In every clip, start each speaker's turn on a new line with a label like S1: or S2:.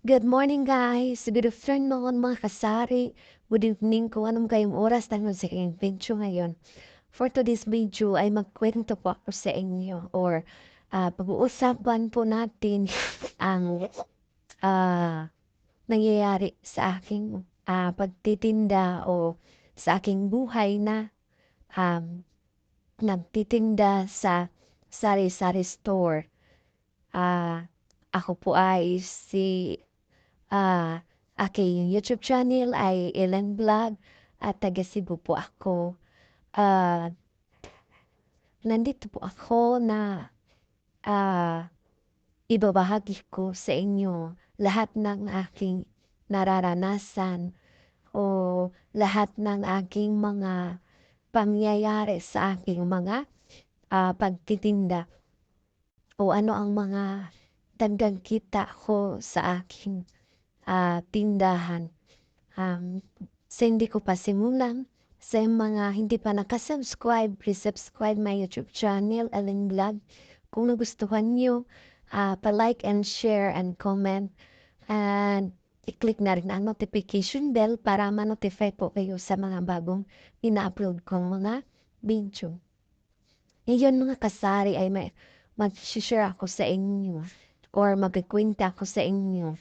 S1: Good morning guys! Good afternoon mga kasari. Good evening kung anong kayong oras dahil sa aking video ngayon. For today's video ay magkwento po ako sa inyo or uh, pag-uusapan po natin ang uh, nangyayari sa aking uh, pagtitinda o sa aking buhay na um, nagtitinda sa sari-sari store. Uh, ako po ay si uh, aking YouTube channel ay Ellen Vlog at taga Cebu po ako. Uh, nandito po ako na uh, ibabahagi ko sa inyo lahat ng aking nararanasan o lahat ng aking mga pangyayari sa aking mga uh, pagtitinda o ano ang mga dagdag kita ko sa aking uh, tindahan. Um, sa hindi ko pa simulan, sa mga hindi pa nakasubscribe, please subscribe my YouTube channel, Ellen Vlog. Kung nagustuhan nyo, uh, pa-like and share and comment. And i-click na rin ang notification bell para ma-notify po kayo sa mga bagong ina-upload kong mga video. Ngayon mga kasari ay may mag-share ako sa inyo or magkikwenta ako sa inyo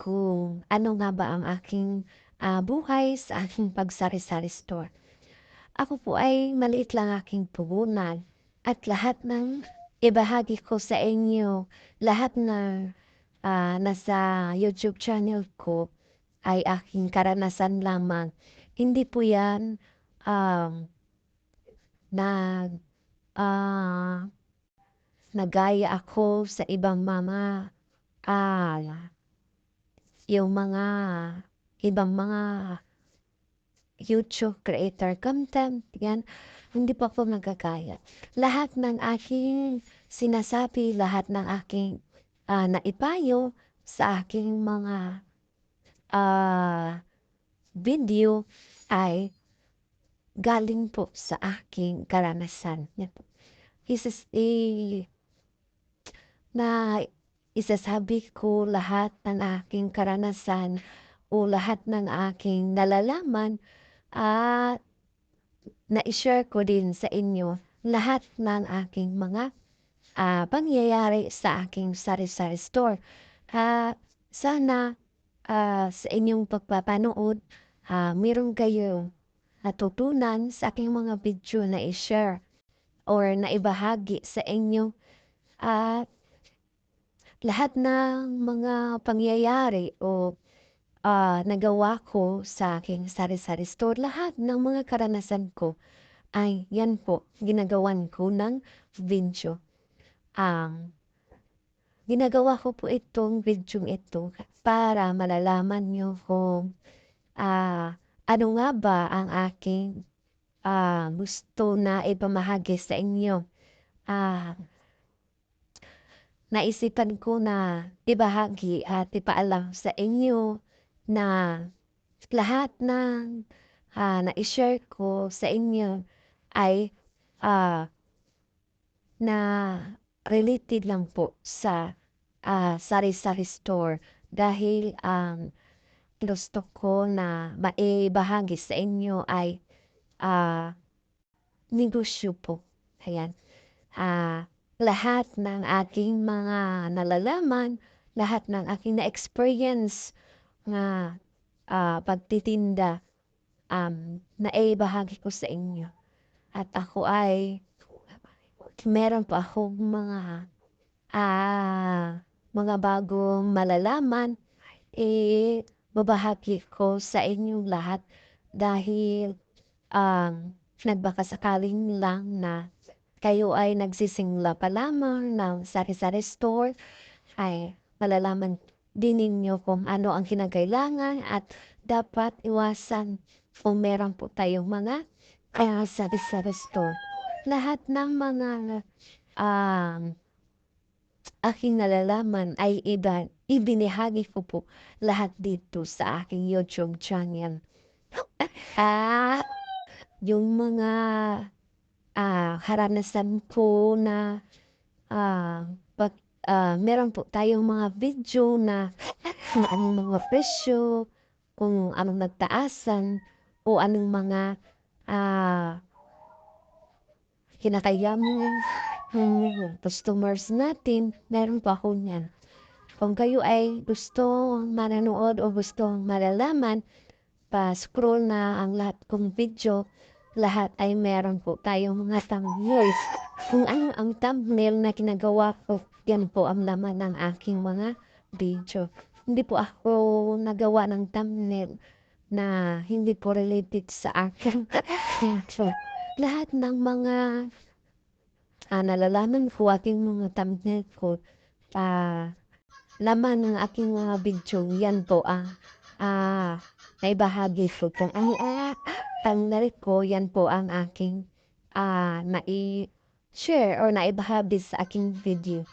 S1: kung ano nga ba ang aking uh, buhay sa aking pagsari-sari store. Ako po ay maliit lang aking puhunan at lahat ng ibahagi ko sa inyo, lahat na uh, nasa YouTube channel ko ay aking karanasan lamang. Hindi po yan um, nag uh, nagaya ako sa ibang mga uh, yung mga ibang mga YouTube creator content, yan, hindi pa po nagkakaya. Lahat ng aking sinasabi, lahat ng aking uh, naipayo sa aking mga uh, video ay galing po sa aking karanasan. Yan po. Isis, eh, na isasabi ko lahat ng aking karanasan o lahat ng aking nalalaman at na-share ko din sa inyo lahat ng aking mga uh, pangyayari sa aking sari-sari store. Uh, sana uh, sa inyong pagpapanood, uh, meron kayo natutunan sa aking mga video na i-share or na ibahagi sa inyo at lahat ng mga pangyayari o uh, nagawa ko sa aking sari-sari store, lahat ng mga karanasan ko ay yan po, ginagawan ko ng video. Ang um, ginagawa ko po itong video ito para malalaman nyo kung uh, ano nga ba ang aking uh, gusto na ipamahagi sa inyo. Uh, naisipan ko na ibahagi at ipaalam sa inyo na lahat ng uh, na-share ko sa inyo ay uh, na related lang po sa uh, sari-sari store dahil ang um, gusto ko na maibahagi sa inyo ay uh, negosyo po. Ayan. Uh, lahat ng aking mga nalalaman, lahat ng aking na-experience nga uh, pagtitinda, um, na bahagi ko sa inyo. At ako ay, meron pa akong mga, ah, mga bagong malalaman, eh, babahagi ko sa inyong lahat dahil um, nagbakasakaling lang na kayo ay nagsisingla pa lamang ng sari-sari store, ay malalaman din ninyo kung ano ang kinagailangan at dapat iwasan kung meron po tayong mga uh, sari-sari store. Lahat ng mga um, aking nalalaman ay iba, ibinahagi ko po lahat dito sa aking YouTube channel. ah, yung mga ah, karanasan po na ah, pag, ah, meron po tayong mga video na kung anong mga presyo, kung anong nagtaasan, o anong mga ah, kinakayaman ng customers natin, meron po ako niyan. Kung kayo ay gusto manonood o gusto malalaman, pa-scroll na ang lahat kong video, lahat ay meron po tayong mga thumbnails. Kung ano ang thumbnail na kinagawa ko, yan po ang laman ng aking mga video. Hindi po ako nagawa ng thumbnail na hindi po related sa akin. so, lahat ng mga ah, nalalaman ko, aking mga thumbnail ko, ah, laman ng aking mga video, yan po ang ah, naibahagi ko kung ang ah, thumbnail ko, yan po ang aking ah, nai-share or naibahagi sa aking video.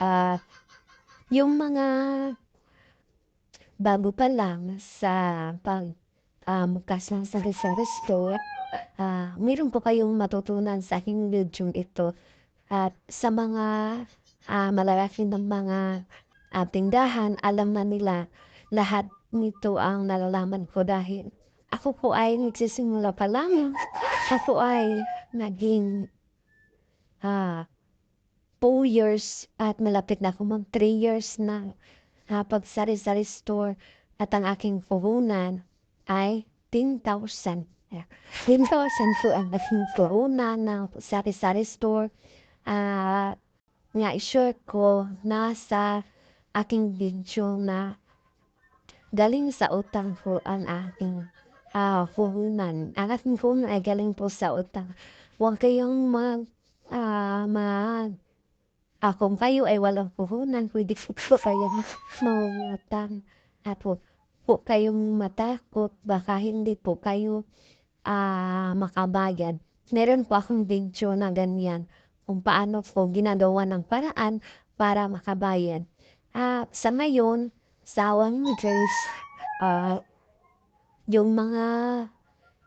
S1: Ah, yung mga bago pa lang sa pag ah, magkasang sa store, ah, meron po kayong matutunan sa aking video ito. At sa mga ah, malalaki ng mga ah, tindahan, alam na nila lahat nito ang nalalaman ko dahil ako po ay nagsisimula pa lang. Ako ay naging ah, 2 years at malapit na ako mag 3 years na ah, pag sari-sari store at ang aking puhunan ay 10,000. Yeah. 10,000 po ang aking puhunan ng sari-sari store. At nga i-share ko nasa aking video na galing sa utang ko ang aking ah, puhunan. Ang aking puhunan ay galing po sa utang. Huwag kayong mag ah, mag ah, kung kayo ay walang puhunan, pwede po po kayong mangutang. At huwag po kayong matakot, baka hindi po kayo ah, makabayad. Meron po akong video na ganyan kung paano po ginagawa ng paraan para makabayad. Ah, sa ngayon, sa One Grace, ah, yung mga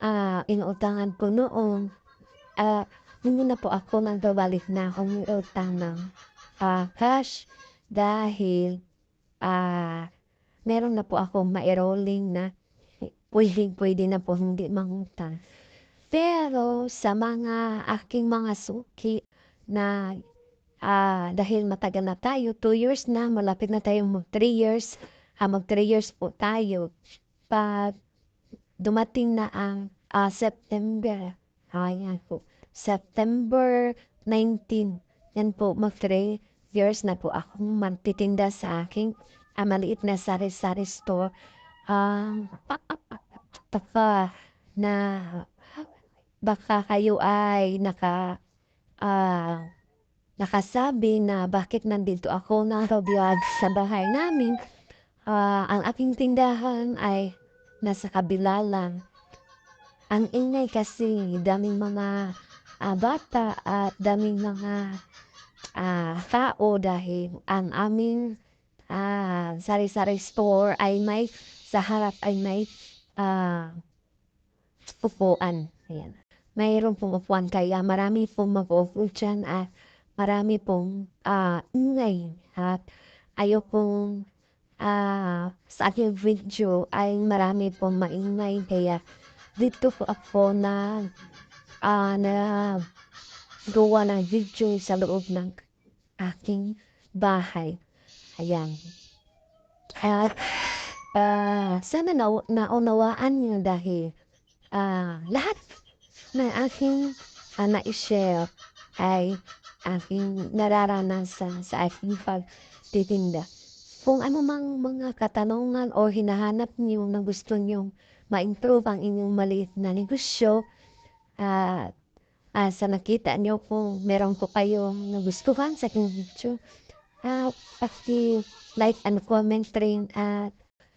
S1: ah, inuutangan ko noon, ah, hindi na po ako nagbabalik na akong utang ng ah, cash dahil ah, meron na po akong ma-enrolling na pwedeng pwede na po hindi mangutang. Pero sa mga aking mga suki na ah, dahil matagal na tayo, 2 years na, malapit na tayo mag 3 years, ah, mag 3 years po tayo. Pag dumating na ang ah, September, ayan po, September 19, yan po, mag 3 years na po akong magtitinda sa aking ah, maliit na sari-sari store. Um, taka na baka kayo ay naka ah, nakasabi na bakit nandito ako nakabiyag sa bahay namin. Ah, ang aking tindahan ay nasa kabila lang. Ang ingay kasi daming mga ah, bata at daming mga ah, tao dahil ang aming ah, sari-sari store ay may sa harap ay may ah, upuan. Ayan. Mayroong pong upuan kaya marami mag-uupo dyan at marami pong ah, ingay at ayaw pong ah, sa aking video ay marami pong maingay kaya dito po ako na ah, na gawa ng video sa loob ng aking bahay. Ayan. At ah, sana na naunawaan niyo dahil ah, lahat na aking ah, na-share ay aking nararanasan sa aking pagtitinda. Kung ano mang mga katanungan o hinahanap niyo na gusto niyong ma-improve ang inyong maliit na negosyo, at ah, sa nakita niyo kung meron ko kayong nagustuhan sa aking video, ah, paki-like and comment rin at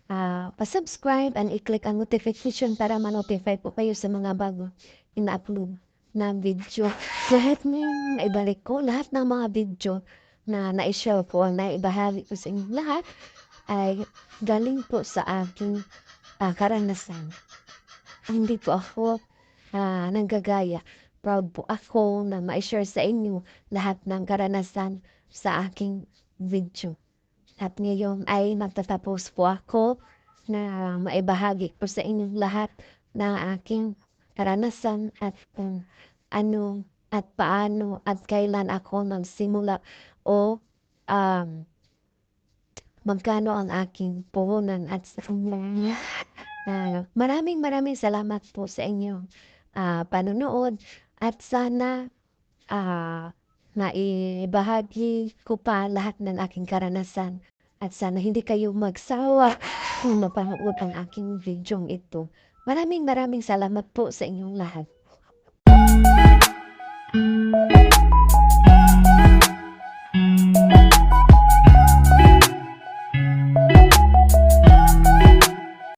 S1: ah, pa-subscribe and i-click ang notification para ma-notify po kayo sa mga bago ina-upload na video. Lahat ng naibalik ko, lahat ng mga video na na-share ko, na ibahagi ko sa inyo lahat ay galing po sa aking ah, karanasan. Hindi po ako ah, nanggagaya. Proud po ako na ma-share sa inyo lahat ng karanasan sa aking video. At ngayon ay magtatapos po ako na maibahagi ko sa inyong lahat na aking karanasan at kung ano at paano at kailan ako nagsimula o um, magkano ang aking puhunan at Ah, maraming maraming salamat po sa inyong ah, panonood at sana ah, naibahagi ko pa lahat ng aking karanasan at sana hindi kayo magsawa kung mapanood ang aking video ito. Maraming maraming salamat po sa inyong lahat.